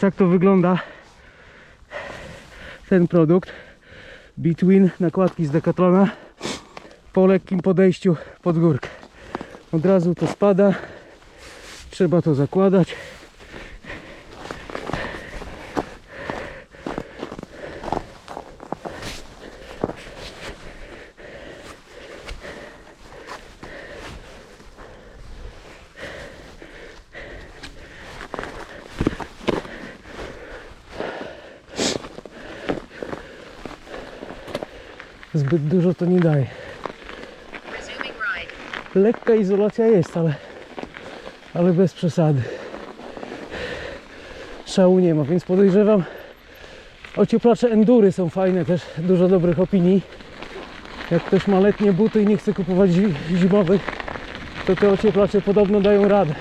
Tak to wygląda ten produkt. Between nakładki z Decathlona po lekkim podejściu pod górkę. Od razu to spada. Trzeba to zakładać. Zbyt dużo to nie daje. Lekka izolacja jest, ale, ale bez przesady. Szału nie ma, więc podejrzewam. Ocieplacze Endury są fajne też, dużo dobrych opinii. Jak ktoś ma letnie buty i nie chce kupować zi- zimowych, to te ocieplacze podobno dają radę.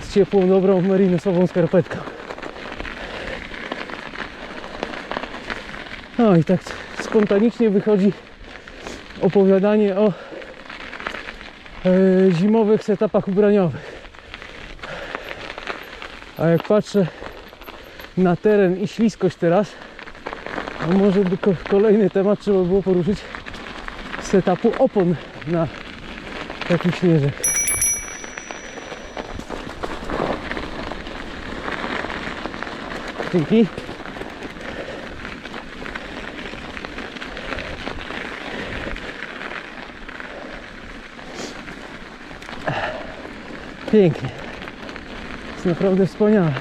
Z ciepłą, dobrą, merinosową skarpetką. No i tak spontanicznie wychodzi opowiadanie o e, zimowych setupach ubraniowych. A jak patrzę na teren i śliskość teraz, to może by ko- kolejny temat trzeba było poruszyć setupu opon na taki śnieżek. Dzięki. Pięknie. Jest naprawdę wspaniałe.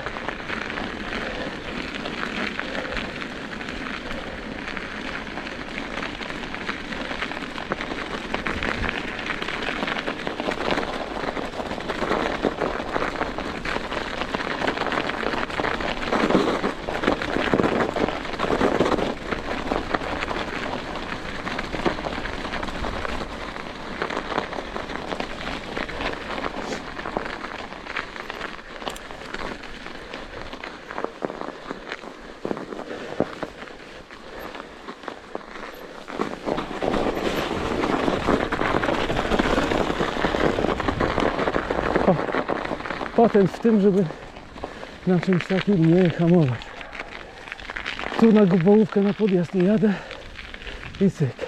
Patent w tym, żeby na czymś takim nie hamować. Tu na gobołówkę na podjazd nie jadę i cyk.